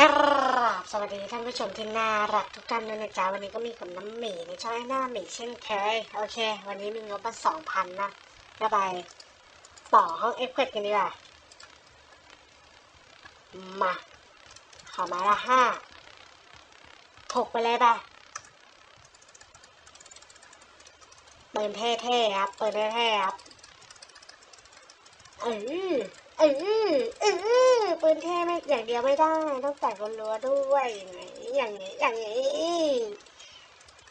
กราบสวัสดีท่านผู้ชมที่น่ารักทุกท่านด้วยนะจ๊ะวันนี้ก็มีกับน้ำหมีในช่องหน้าหมีเช่นเคยโอเค วันนี้มีงบมาสองพันนะก็ไปต่อห้องเอฟเฟกกันดีกว่ามาขอไม้ละห้าถกไปเลยป่ะเปิดเท่ๆครับเปิดเท่ๆครับ เออเออเออปืนเท่ไม่อย่างเดียวไม่ได้ ต้องแต่งรัวด้วยอย่างนี้อย่างนี้อย่างนี้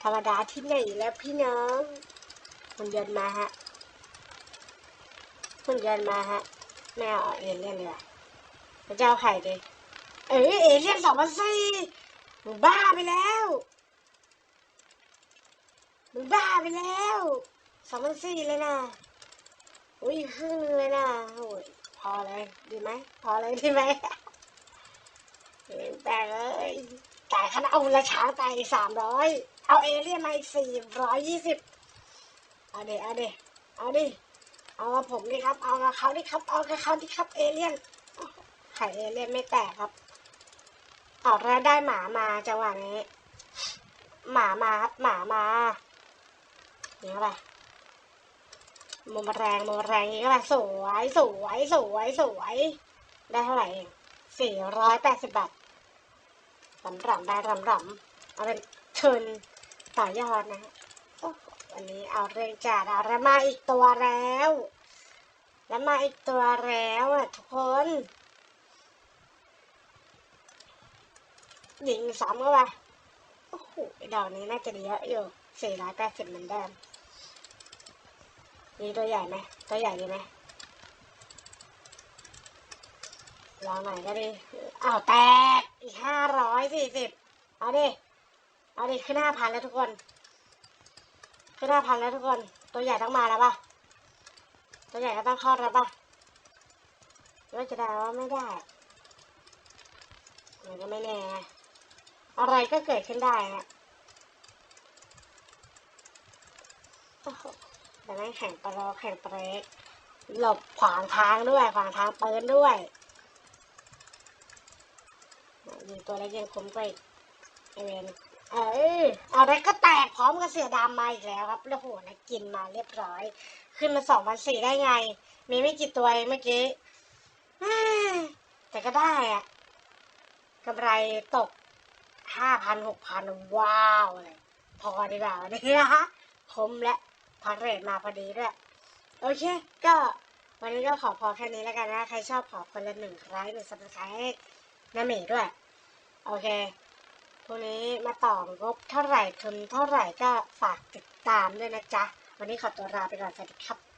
ธรรมดาที่ไหนแล้วพี่น้องหุ่นยนต์มาฮะหุ่นยนต์มาฮะไม่เอาเอเลี่ยนเลยอะแล้วจะเอาไข่ดิเออเอเลี่ยนสองพันสี่มึงบ้าไปแล้วมึงบ้าไปแล้วสองพันสี่เลยนะ อุ้ยครึ่งนึงเลยนะโอ้ยพอเลยดีไหมพอเลยดีไหมแต่เลยจ่คณะเอาละช้างตายสามร้อยเอาเอเลี่ยนมาอีกสี่ร้อยยี่สิบเอาเดเอาเดเอาดิเอาผมดิครับ เอาเขาดิครับ เอาเขาดิครับเอเลี่ยนไข่เอเลี่ยนไม่แตกครับเอาแล้วได้หมามาจังหวะนี้ หมามาครับหมามาเนี่ยเข้าไป มุมแรงมุมแรงนี้ก็ไปสวยสวยสวยสวย ได้เท่าไหร่เองสี่ร้อยแปดสิบบาทรำรำได้รำรำเอาเป็นเชิญต่อยอดนะฮะโอ้โหวันนี้เอาเรื่องจัดเอาแล้วมาอีกตัวแล้ว แล้วมาอีกตัวแล้วอะทุกคนยิงซ้ำเข้าไปโอ้โหดอกนี้น่าจะเยอะอยู่สี่ร้อยแปดสิบเหมือนเดิม นี่ตัวใหญ่ไหมตัวใหญ่ดีไหมลองหน่อยก็ดีอ้าวแตกอีกห้าร้อยสี่สิบเอาดิ เอาดิ ขึ้นห้าพันแล้วทุกคน ขึ้นห้าพันแล้วทุกคน ตัวใหญ่ต้องมาแล้วป่ะตัวใหญ่ก็ต้องเข้าแล้วป่ะว่าจะได้ว่าไม่ได้มันก็ไม่แน่อะไรก็เกิดขึ้นได้ฮะโอ้โห แต่ไม่งแข่งปลอแข่งเปรกหลบขวางทางด้วย ขวางทางปืนด้วยยิงตัวเล็กยังคมกว่าอีกไอเวนเออเอาได้ก็แตกพร้อมกับเสือดำมาอีกแล้วครับแล้วโหนะกินมาเรียบร้อย ขึ้นมาสองพันสี่ได้ไง มีไม่กี่ตัวเอเมื่อกี้แต่ก็ได้อะกำไรตกห้าพันหกพันว้าวเลย พอดีกว่าวันนี้นะคะคมและ พักเรทมาพอดีด้วย โอเค ก็วันนี้ก็ขอพอแค่นี้แล้วกันนะ ใครชอบขอคนละหนึ่งไลค์หนึ่งซับสไครต์ให้น้าเมย์ด้วย โอเคพรุ่งนี้มาต่องบเท่าไหร่ทุนเท่าไหร่ก็ฝากติดตามด้วยนะจ๊ะ วันนี้ขอตัวลาไปก่อนสวัสดีครับ